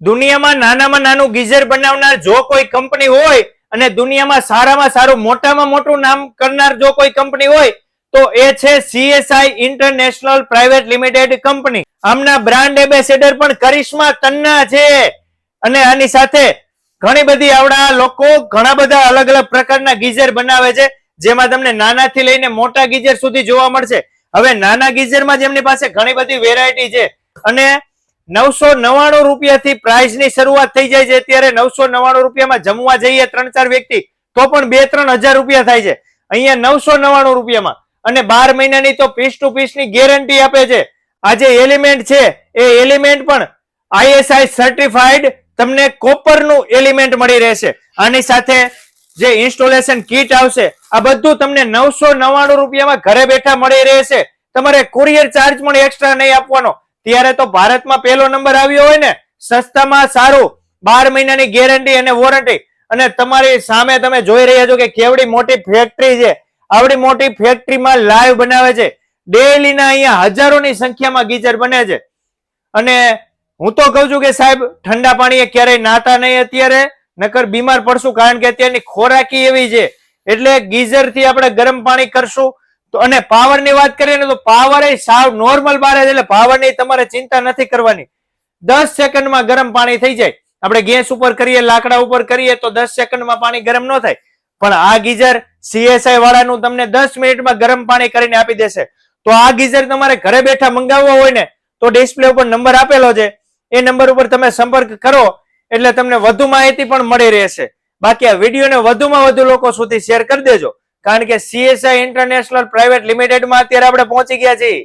દુનિયામાં નાનામાં નાનું ગીઝર બનાવનાર જો કોઈ કંપની હોય અને દુનિયામાં સારામાં સારું, મોટામાં મોટું નામ કરનાર જો કોઈ કંપની હોય, તો એ છે CSI international private limited company આમના બ્રાન્ડ એમ્બેસેડર પણ કરિશ્મા તન્ના છે. અને આની સાથે ઘણી બધી આવડા લોકો ઘણા બધા અલગ અલગ પ્રકારના ગીઝર બનાવે છે, જેમાં તમને નાનાથી લઈને મોટા ગીઝર સુધી જોવા મળશે. હવે નાના ગીઝરમાં જ એમની પાસે ઘણી બધી વેરાયટી છે. અને નવસો નવાણું રૂપિયાથી પ્રાઇઝની શરૂઆત થઈ જાય છે. અત્યારે નવસો નવાણું રૂપિયામાં જમવા જઈએ ત્રણ ચાર વ્યક્તિ, તો પણ બે ત્રણ હજાર રૂપિયા થાય છે. અહીંયા નવસો નવાણું રૂપિયામાં. અને બાર મહિનાની તો પીસ ટુ પીસની ગેરંટી આપે છે. આ જે એલિમેન્ટ છે, એ એલિમેન્ટ પણ આઈએસઆઈ સર્ટિફાઈડ તમને કોપરનું એલિમેન્ટ મળી રહેશે. આની સાથે જે ઇન્સ્ટોલેશન કીટ આવશે, આ બધું તમને નવસો નવ્વાણું રૂપિયામાં ઘરે બેઠા મળી રહેશે. તમારે કુરિયર ચાર્જ પણ એક્સ્ટ્રા નહીં આપવાનો. ત્યારે તો ભારતમાં પહેલો નંબર આવ્યો હોય ને, સસ્તામાં સારું, બાર મહિનાની ગેરંટી અને વોરંટી અને તમારી સામે તમે જોઈ રહ્યા છો કે કેવડી મોટી ફેક્ટરી છે. આવડી મોટી ફેક્ટરીમાં લાઈવ બનાવે છે. ડેલી ના અહીંયા હજારોની સંખ્યામાં ગીઝર બને છે. અને હું તો કહું છું કે સાહેબ, ઠંડા પાણીએ ક્યારેય નાતા નહીં અત્યારે, નકર બીમાર પડશું કારણ કે અત્યારની ખોરાકી એવી છે. એટલે ગીઝરથી આપણે ગરમ પાણી કરશું તો અને પાવરની વાત કરીએ ને તો પાવર એ સાવ નોર્મલ બારે એટલે પાવરની તમારે ચિંતા નથી કરવાની. દસ સેકન્ડમાં ગરમ પાણી થઈ જાય. આપણે ગેસ ઉપર કરીએ, લાકડા ઉપર કરીએ તો દસ સેકન્ડમાં પાણી ગરમ ન થાય. પણ આ ગીઝર સીએસઆઈ વાળાનું તમને દસ મિનિટમાં ગરમ પાણી કરીને આપી દેશે. તો આ ગીઝર તમારે ઘરે બેઠા મંગાવવો હોય ને તો ડિસ્પ્લે ઉપર નંબર આપેલો છે. એ નંબર ઉપર તમે સંપર્ક કરો એટલે તમને વધુ માહિતી પણ મળી રહેશે. બાકી આ વિડીયોને વધુમાં વધુ લોકો સુધી શેર કરી દેજો. કારણ કે સીએસઆઈ ઇન્ટરનેશનલ પ્રાઇવેટ લિમિટેડમાં અત્યારે આપણે પહોંચી ગયા છીએ.